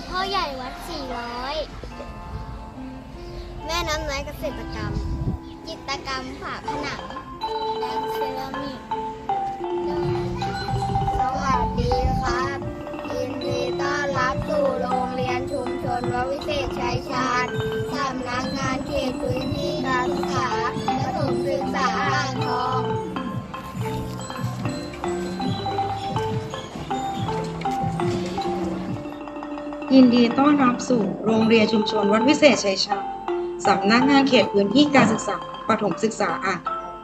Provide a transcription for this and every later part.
งพ่อใหญ่วัดสี่ร้อยแม่น้ำน้อยเกษตรกรรม จิตรกรรมฝาผนังแดงเซรามิก ยินดีต้อนรับสู่โรงเรียนชุมชนวัดวิเศษชัยชาสำนักงานเขตพื้นที่การศึกษาประถมศึกษาอ่างทอง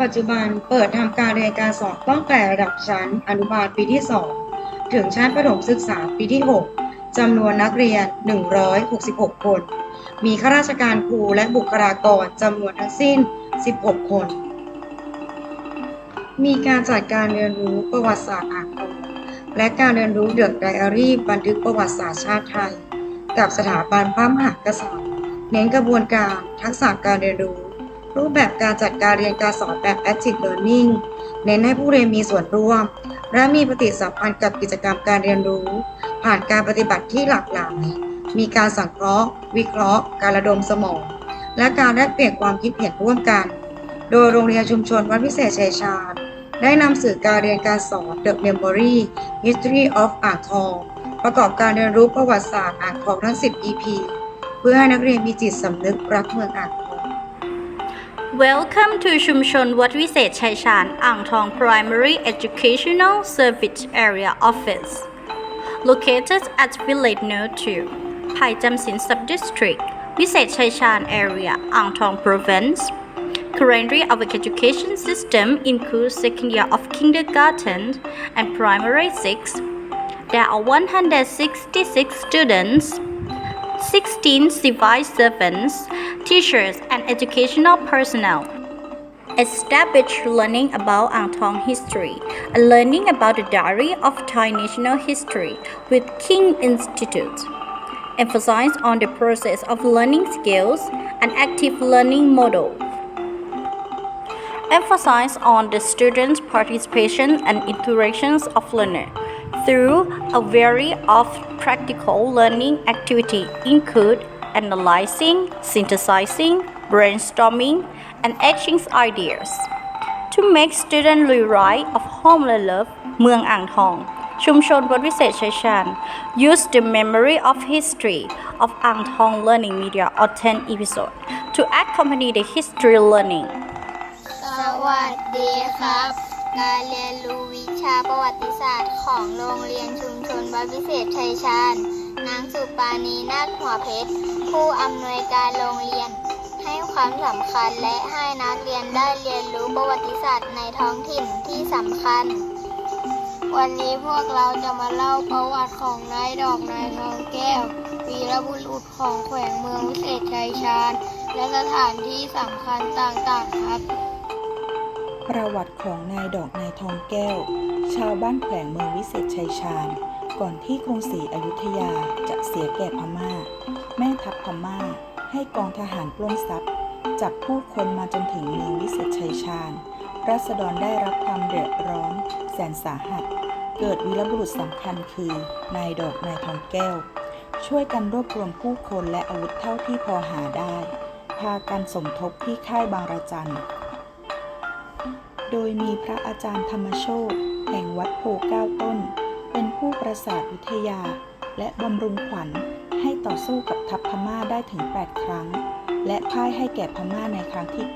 ปัจจุบันเปิดทำการเรียนการสอนตั้งแต่ระดับชั้นอนุบาลปีที่ 2 ถึงชั้นประถมศึกษาปีที่ 6จำนวนนักเรียน 166 คน มีข้าราชการครูและบุคลากรจำนวนทั้งสิ้น 16 คน มีการจัดการเรียนรู้ประวัติศาสตร์อ่างทอง และการเรียนรู้เดอะไดอารี่บันทึกประวัติศาสตร์ชาติไทย กับสถาบันพระมหากษัตริย์ เน้นกระบวนการทักษะการเรียนรู้ รูปแบบการจัดการเรียนการสอนแบบ Active Learning เน้นให้ผู้เรียนมีส่วนร่วม และมีปฏิสัมพันธ์กับกิจกรรมการเรียนรู้ ผ่านการปฏิบัติที่หลากหลาย มีการสังเคราะห์ วิเคราะห์ การระดมสมอง และการแลกเปลี่ยนความคิดเห็นร่วมกัน โดยโรงเรียนชุมชนวัดพิเศษชัยชาญ ได้นำสื่อการเรียนการสอน The Memory History of อ่างทอง ประกอบการเรียนรู้ประวัติศาสตร์อ่างทองทั้ง 10 EP เพื่อให้นักเรียนมีจิตสำนึกรักเมืองอ่างทอง Welcome to ชุมชนวัดวิเศษชัยชาญอ่างทอง Primary Educational Service Area Office located at Village No 2 Pai Jamsin Sub-District วิเศษชัยชาญ Area อ่างทอง Province Currently our education system includes second year of kindergarten and primary 6 There are 166 students 16 civil servants, teachers, and educational personnel. Establish learning about Ang Thong history and learning about the diary of Thai national history with King Institute. Emphasize on the process of learning skills and active learning model. Emphasize on the students' participation and interactions of learner through a variety of practical learning activity include analyzing, synthesizing, brainstorming, and etching ideas. To make student rewrite of home and love เมืองอ่างทองชุมชนวัดวิเศษชัยชาญ use the memory of history of อ่างทอง learning media or 10 episode to accompany the history learning สวั สดีครับการเรียนรู้วิชาประวัติศาสตร์ของโรงเรียนชุมชนวัดวิเศษชัยชาญ นางสุปานีนาคหัวเพชร ผู้อำนวยการโรงเรียน ให้ความสำคัญและให้นักเรียนได้เรียนรู้ประวัติศาสตร์ในท้องถิ่นที่สำคัญ วันนี้พวกเราจะมาเล่าประวัติของนายดอกนายทองแก้ว วีรบุรุษของแขวงเมืองวิเศษชัยชาญ และสถานที่สำคัญต่างๆครับ ประวัติของนายดอกนายทองแก้ว ชาวบ้านแขวงเมืองวิเศษชัยชาญ ก่อนที่กรุงศรีอยุธยาจะเสียแก่พม่า แม่ทัพพม่า ให้กองทหารปล้นทรัพย์จับผู้คนมาจนถึงเมืองวิเศษชัยชาญราษฎรได้รับความเดือดร้อน แสนสาหัส เกิดวีรบุรุษสำคัญคือนายดอกนายทองแก้ว ช่วยกันรวบรวมผู้คนและอาวุธเท่าที่พอหาได้ พากันสมทบที่ค่ายบางระจัน โดยมีพระอาจารย์ธรรมโชคแห่งวัดโพเก้าต้น เป็นผู้ประสาทวิทยา และบำรุงขวัญให้ต่อสู้กับทัพพม่าได้ถึง 8 ครั้ง และพ่ายให้แก่พม่าในครั้งที่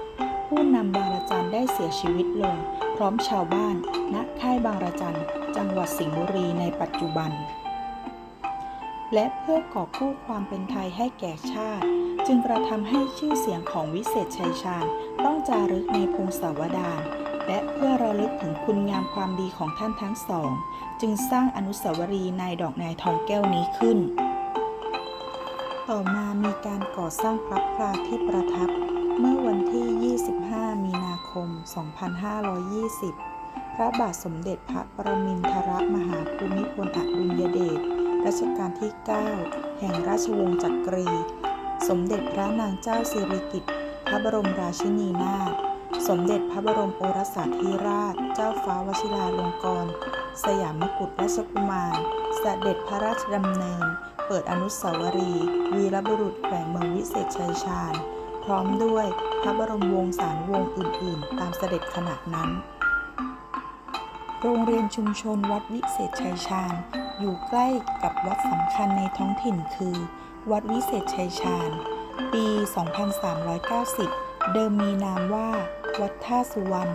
9 ผู้นำบางระจันได้เสียชีวิตลง พร้อมชาวบ้าน ณค่ายบางระจันจังหวัดสิงห์บุรีในปัจจุบัน และเพื่อก่อกู้ความเป็นไทยให้แก่ชาติ จึงกระทำให้ชื่อเสียงของวิเศษชัยชาญต้องจารึกในพงศาวดารและเพื่อระลึกถึงคุณงามความดีของท่านทั้งสอง จึงสร้างอนุสาวรีย์นายดอกนายทองแก้วนี้ขึ้น ต่อมามีการก่อสร้างพระพลาที่ประทับ เมื่อวันที่ 25 มีนาคม 2520 พระบาทสมเด็จพระประมินทรมหาภูมิพลอดุลยเดชรัชกาลที่ 9 แห่งราชวงศ์จักรี สมเด็จพระนางเจ้าสิริกิติ์พระบรมราชินีนาถ สมเด็จพระบรมโอรสาธิราช เจ้าฟ้าวชิราลงกรณ์ สยามกุฎราชกุมารสเสด็จพระราชดำเนิน เปิดอนุสาวรีย์วีรบุรุษแขวงเมืองวิเศษชัยชาญ พร้อมด้วยพระบรมวงศานุวงศ์อื่น ๆ ตามเสด็จขณะนั้น โรงเรียนชุมชนวัดวิเศษชัยชาญ อยู่ใกล้กับวัดสำคัญในท้องถิ่นคือ วัดวิเศษชัยชาญ ปี 2390 เดิมมีนามว่า วัดท่าสุวรรณ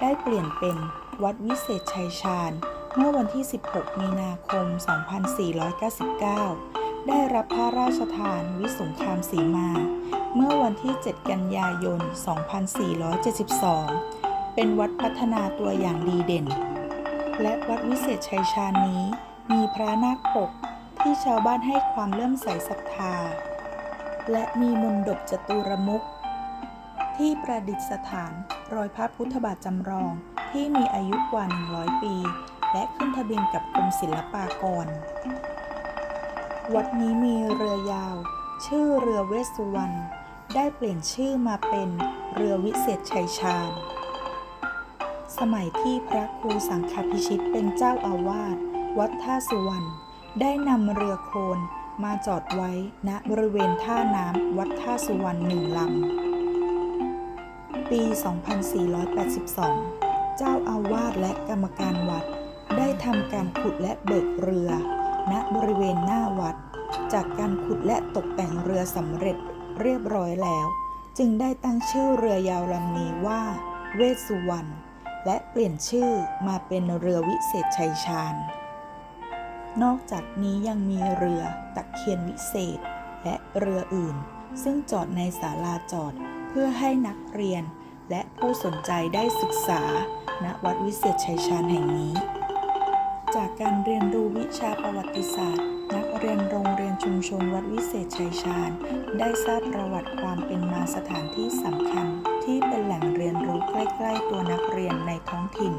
ได้เปลี่ยนเป็นวัดวิเศษชัยชาญ เมื่อวันที่ 16 มีนาคม 2499 ได้รับพระราชทานวิสุงคามสีมา เมื่อวันที่ 7 กันยายน 2472 เป็นวัดพัฒนาตัวอย่างดีเด่น และวัดวิเศษชัยชาญนี้ มีพระนาคปก ที่ชาวบ้านให้ความเลื่อมใสศรัทธา และมีมนดบจตุรมุขที่ประดิษฐานรอยพระพุทธบาทจำลองที่มีอายุกว่า 100 ปี และขึ้นทะเบียนกับกรมศิลปากร วัดนี้มีเรือยาว ชื่อเรือเวสสุวรรณได้เปลี่ยนชื่อมาเป็นเรือวิเศษชัยชาญ สมัยที่พระครูสังฆพิชิตเป็นเจ้าอาวาสวัดท่าสุวรรณ ได้นำเรือโคลนมาจอดไว้ณบริเวณท่าน้ำวัดท่าสุวรรณหนึ่งลำ ปี 2482 เจ้าอาวาสและกรรมการวัด ได้ทำการขุดและเบิกเรือ ณบริเวณหน้าวัด จากการขุดและตกแต่งเรือสำเร็จเรียบร้อยแล้ว จึงได้ตั้งชื่อเรือยาวลำนี้ว่า เวสุวรรณและเปลี่ยนชื่อมาเป็นเรือวิเศษชัยชาญ นอกจากนี้ยังมีเรือตะเคียนวิเศษ และเรืออื่น ซึ่งจอดในศาลาจอดเพื่อให้นักเรียนและผู้สนใจได้ศึกษา ณ วัดวิเศษชัยชาญแห่งนี้ จากการเรียนรู้วิชาประวัติศาสตร์ นักเรียนโรงเรียนชุมชนวัดวิเศษชัยชาญ ได้ทราบประวัติความเป็นมาสถานที่สำคัญ ที่เป็นแหล่งเรียนรู้ใกล้ ๆ ตัวนักเรียนในท้องถิ่น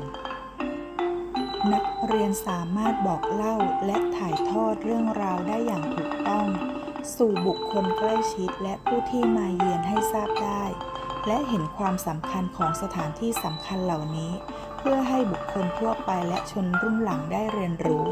นักเรียนสามารถบอกเล่าและถ่ายทอดเรื่องราวได้อย่างถูกต้อง สู่บุคคลใกล้ชิดและผู้ที่มาเยือนให้ทราบได้ และเห็นความสำคัญของสถานที่สำคัญเหล่านี้ เพื่อให้บุคคลทั่วไปและชนรุ่นหลังได้เรียนรู้